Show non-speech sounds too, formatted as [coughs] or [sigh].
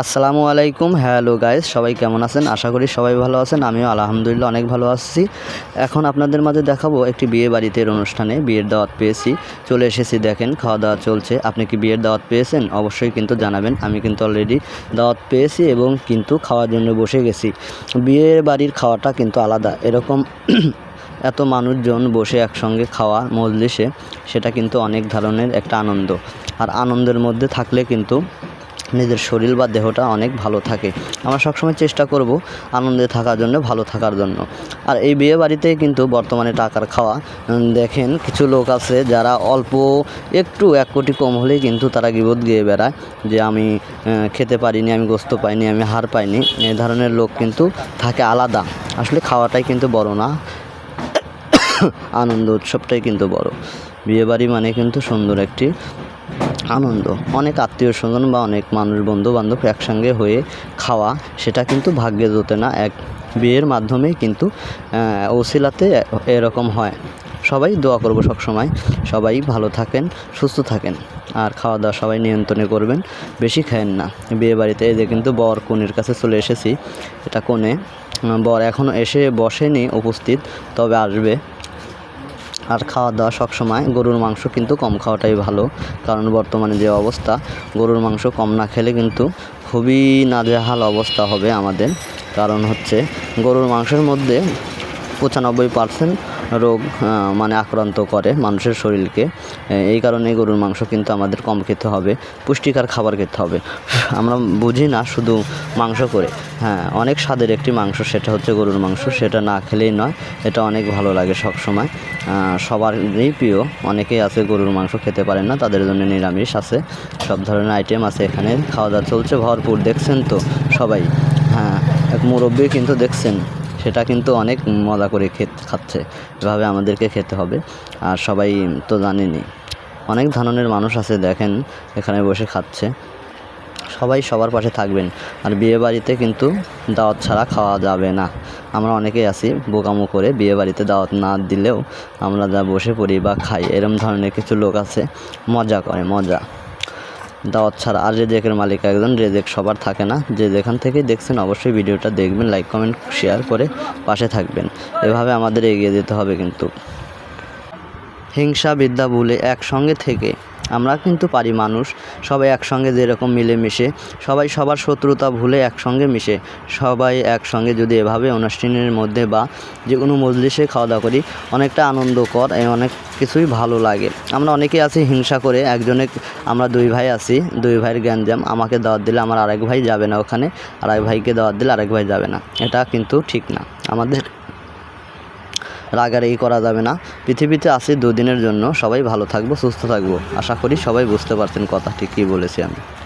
আসসালামু আলাইকুম। Hello guys, সবাই কেমন আছেন? আশা করি সবাই ভালো আছেন। আমিও আলহামদুলিল্লাহ অনেক ভালো আছি। এখন আপনাদের মাঝে দেখাবো একটি বিয়ে বাড়িতে অনুষ্ঠানে বিয়ের দাওয়াত পেয়েছি। চলে এসেছি, দেখেন খাওয়া দাওয়া চলছে। আপনি কি বিয়ের দাওয়াত পেয়েছেন? অবশ্যই কিন্তু জানাবেন। আমি কিন্তু অলরেডি দাওয়াত পেয়েছি এবং কিন্তু খাওয়ার জন্য বসে গেছি। বিয়ের বাড়ির খাওয়াটা কিন্তু আলাদা। এরকম [clears throat] এত মানুষজন বসে একসঙ্গে খাওয়া মজলিসে, সেটা কিন্তু অনেক ধরনের একটা আনন্দ। আর আনন্দের মধ্যে থাকলে কিন্তু নিজের শরীর বা দেহটা অনেক ভালো থাকে। আমরা সবসময় চেষ্টা করব আনন্দে থাকার জন্য, ভালো থাকার জন্য। আর এই বিয়ে বাড়িতে কিন্তু বর্তমানে টাকার খাওয়া দেখেন কিছু লোক আছে যারা অল্প, একটু এক কোটি কম হলেই কিন্তু তারা গিবত গিয়ে বেড়ায় যে আমি খেতে পারিনি, আমি গোস্ত পাইনি, আমি হার পাইনি। এই ধরনের লোক কিন্তু থাকে আলাদা। আসলে খাওয়াটাই কিন্তু বড় না। [coughs] আনন্দ উৎসবটাই কিন্তু বড়। বিয়েবাড়ি মানে কিন্তু সুন্দর একটি আনন্দ। অনেক আত্মীয় স্বজন বা অনেক মানুষ বন্ধু বান্ধব একসঙ্গে হয়ে খাওয়া, সেটা কিন্তু ভাগ্যে জোটে না। এক বিয়ের মাধ্যমে কিন্তু ওসিলাতে এরকম হয়। সবাই দোয়া করব সবসময়। সবাই ভালো থাকেন, সুস্থ থাকেন। আর খাওয়া দাওয়া সবাই নিয়ন্ত্রণে করবেন, বেশি খায়েন না। বিয়ে বাড়িতে এই যে কিন্তু বর কনের কাছে চলে এসেছি, এটা কোণে বর এখনও এসে বসেনি, উপস্থিত, তবে আসবে। আর খাওয়া দাওয়া সবসময় গরুর মাংস কিন্তু কম খাওয়াটাই ভালো। কারণ বর্তমানে যে অবস্থা, গরুর মাংস কম না খেলে কিন্তু খুবই নাজেহাল অবস্থা হবে আমাদের। কারণ হচ্ছে গরুর মাংসের মধ্যে পঁচানব্বই পার্সেন্ট রোগ মানে আক্রান্ত করে মানুষের শরীরকে। এই কারণে গরুর মাংস কিন্তু আমাদের কম খেতে হবে, পুষ্টিকর খাবার খেতে হবে। আমরা বুঝি না শুধু মাংস করে। হ্যাঁ অনেক স্বাদের একটি মাংস, সেটা হচ্ছে গরুর মাংস, সেটা না খেলেই নয়, এটা অনেক ভালো লাগে সব সময় সবারই প্রিয়, অনেকেই আছে গরুর মাংস খেতে পারেন না, তাদের জন্য নিরামিষ আছে, সব ধরনের আইটেম আছে এখানে, খাওয়া দাওয়া চলছে ভরপুর, দেখছেন তো সবাই। হ্যাঁ এক মুরব্বী কিন্তু দেখছেন। সেটা কিন্তু অনেক মজা করে খেত, খাচ্ছে। এভাবে আমাদেরকে খেতে হবে। আর সবাই তো জানেনি অনেক ধরনের মানুষ আছে, দেখেন, এখানে বসে খাচ্ছে। সবাই সবার পাশে থাকবেন। আর বিয়ে বাড়িতে কিন্তু দাওয়াত ছাড়া খাওয়া যাবে না। আমরা অনেকেই আছি বোকামো করে বিয়ে বাড়িতে দাওয়াত না দিলেও আমরা যা বসে পড়ি বা খাই, এরম ধরনের কিছু লোক আছে, মজা করে, মজা। দাওয়াত ছাড়া। আর রেজেকের মালিক একজন, রেজেক সবার থাকে না। যে যেখান থেকে দেখছেন, অবশ্যই ভিডিওটা দেখবেন, লাইক, কমেন্ট শেয়ার করে পাশে থাকবেন। এভাবে আমাদের এগিয়ে যেতে হবে কিন্তু। হিংসা বিদ্যা ভুলে একসঙ্গে থেকে আমরা কিন্তু পারি মানুষ, সবাই একসঙ্গে যেরকম মিলেমিশে, সবাই সবার শত্রুতা ভুলে একসঙ্গে মিশে, সবাই একসঙ্গে যদি এভাবে অনুষ্ঠানের মধ্যে বা যে কোনো মজলিসে খাওয়া দাওয়া করি, অনেকটা আনন্দকর অনেক কিছুই ভালো লাগে। আমরা অনেকেই আছি হিংসা করে, একজনে, আমরা দুই ভাই আছি, দুই ভাইয়ের গ্যাঞ্জাম, আমাকে দাওয়াত দিলে আমার আরেক ভাই যাবে না ওখানে, আরেক ভাইকে দাওয়াত দিলে আরেক ভাই যাবে না, এটা কিন্তু ঠিক না, আমাদের রাগারাগি করা যাবে না। পৃথিবীতে আসি দুদিনের জন্য। সবাই ভালো থাকব, সুস্থ থাকব। আশা করি সবাই বুঝতে পারছেন কথাটি কী বলেছি আমি।